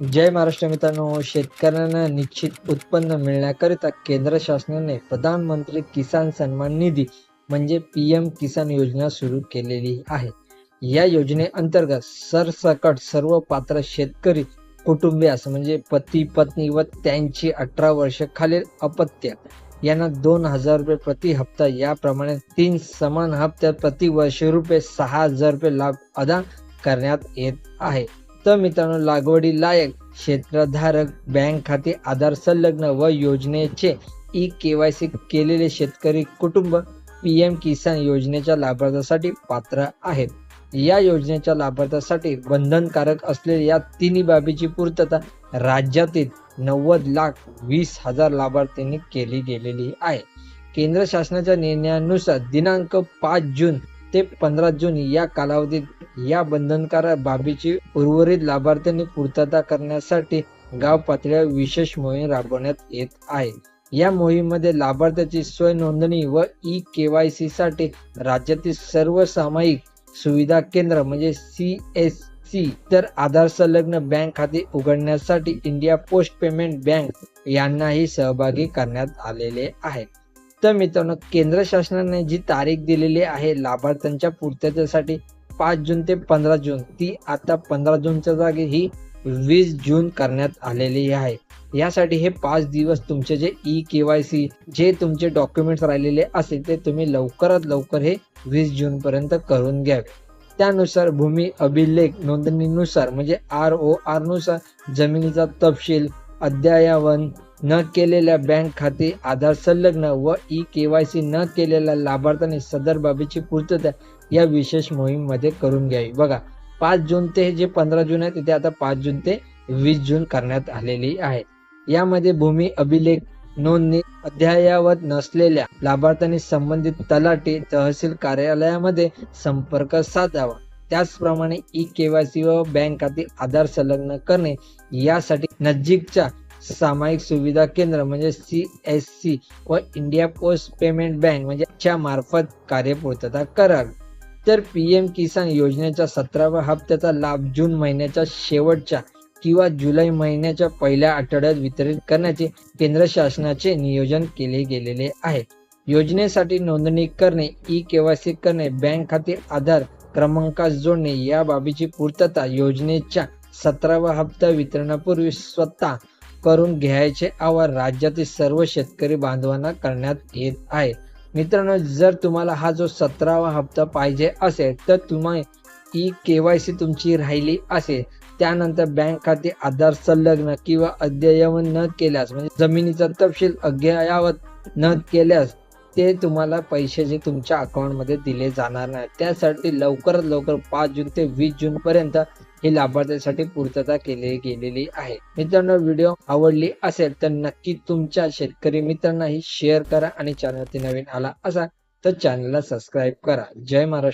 जय महाराष्ट्र मित्रांनो. शेतकऱ्यांना निश्चित उत्पन्न मिळण्याकरिता केंद्र शासनाने प्रधानमंत्री किसान सन्मान निधी म्हणजे पी एम किसान योजना सुरू केलेली आहे. या योजनेअंतर्गत सरसकट सर्व पात्र शेतकरी कुटुंबियास म्हणजे पती पत्नी व त्यांची अठरा वर्ष खालील अपत्य यांना दोन हजार रुपये प्रति हप्ता याप्रमाणे तीन समान हप्त्यात प्रति वर्ष रुपये सहा हजार रुपये लाभ अदा करण्यात येत आहे. तर मित्रांनो लागवडी लायक क्षेत्रधारक बँक खाते आधार संलग्न व योजनेचे ई के वाय सी केलेले शेतकरी कुटुंब पी एम किसान योजनेच्या लाभार्थ्यासाठी पात्र आहेत. या योजनेच्या लाभार्थ्यासाठी बंधनकारक असलेल्या या तिन्ही बाबीची पूर्तता राज्यातील नव्वद लाख वीस हजार लाभार्थ्यांनी केली गेलेली आहे. केंद्र शासनाच्या निर्णयानुसार दिनांक पाच जून ते पंधरा जून या कालावधीत या बंधनकारक बाबीची उर्वरित लाभार्थ्यांनी पूर्तता करण्यासाठी गाव पातळीवर विशेष मोहीम राबवण्यात येत आहे. या मोहिमेमध्ये लाभार्थ्याची स्वय नोंदणी व ई केवायसी साठी राज्यातील सर्व सामायिक सुविधा केंद्र म्हणजे सी एस सी तर आधार संलग्न बँक खाते उघडण्यासाठी इंडिया पोस्ट पेमेंट बँक यांनाही सहभागी करण्यात आलेले आहे. तर मित्रांनो केंद्र शासनाने जी तारीख दिलेली आहे लाभार्थ्यांच्या पूर्ततेसाठी पाच जून ते पंधरा जून ती आता पंधरा जूनच्या जागी ही वीस जून करण्यात आलेली आहे. यासाठी हे पाच दिवस तुमचे जे ई के वाय सी जे तुमचे डॉक्युमेंट्स राहिलेले असेल ते तुम्ही लवकरात लवकर हे वीस जून पर्यंत करून घ्यावे त्यानुसार भूमी अभिलेख नोंदणीनुसार म्हणजे आर ओ आरनुसार जमिनीचा तपशील अद्ययावन न केलेल्या बँक खाते आधार संलग्न व ई केवायसी न केलेल्या लाभार्थ्यांनी सदर बाबीची पूर्तता या विशेष मोहीममध्ये करून घ्यावी. बघा पाच जून ते जे पंधरा जून आहे तिथे आता पाच जून ते वीस जून करण्यात आलेली आहे. यामध्ये भूमी अभिलेख नोंदणी अद्ययावत नसलेल्या लाभार्थ्यांनी संबंधित तलाठी तहसील कार्यालयामध्ये संपर्क साधावा. त्याचप्रमाणे ई केवायसी व बँक खाते आधार संलग्न करणे यासाठी नजीकच्या सामायिक सुविधा केंद्र म्हणजे सी एस सी व इंडिया पोस्ट पेमेंट बँक म्हणजे च्या मार्फत कार्यपूर्तता करावी तर पी एम किसान योजनेच्या सतराव्या हप्त्याचा लाभ जून महिन्याच्या शेवटच्या किंवा जुलै महिन्याच्या पहिल्या आठवड्यात वितरित करण्याचे केंद्र शासनाचे नियोजन केले गेलेले आहे. योजनेसाठी नोंदणी करणे ई केवायसी करणे बँक खाते आधार क्रमांकास जोडणे या बाबीची पूर्तता योजनेच्या सतरावा हप्ता वितरणापूर्वी स्वतः करून घ्यायचे आवाहन राज्यातील सर्व शेतकरी बांधवांना करण्यात येत आहे. मित्रांनो जर तुम्हाला हा जो सतरावा हप्ता पाहिजे असेल तर तुम्ही ई केवायसी तुमची राहिली असेल. त्यानंतर बँक खाते आधार संलग्न किंवा अद्ययावत न केल्यास म्हणजे जमिनीचा तपशील अद्ययावत न केल्यास ते तुम्हाला पैसे जे तुमच्या अकाउंटमध्ये दिले जाणार नाही. त्यासाठी लवकरात लवकर पाच जून ते वीस जून पर्यंत ही लाभार्थ्यांसाठी पूर्तता केली गेलेली आहे. मित्रांनो व्हिडिओ आवडली असेल तर नक्की तुमच्या शेतकरी मित्रांनाही शेअर करा आणि चॅनलवरती नवीन आला असा तर चॅनलला सबस्क्राईब करा. जय महाराष्ट्र.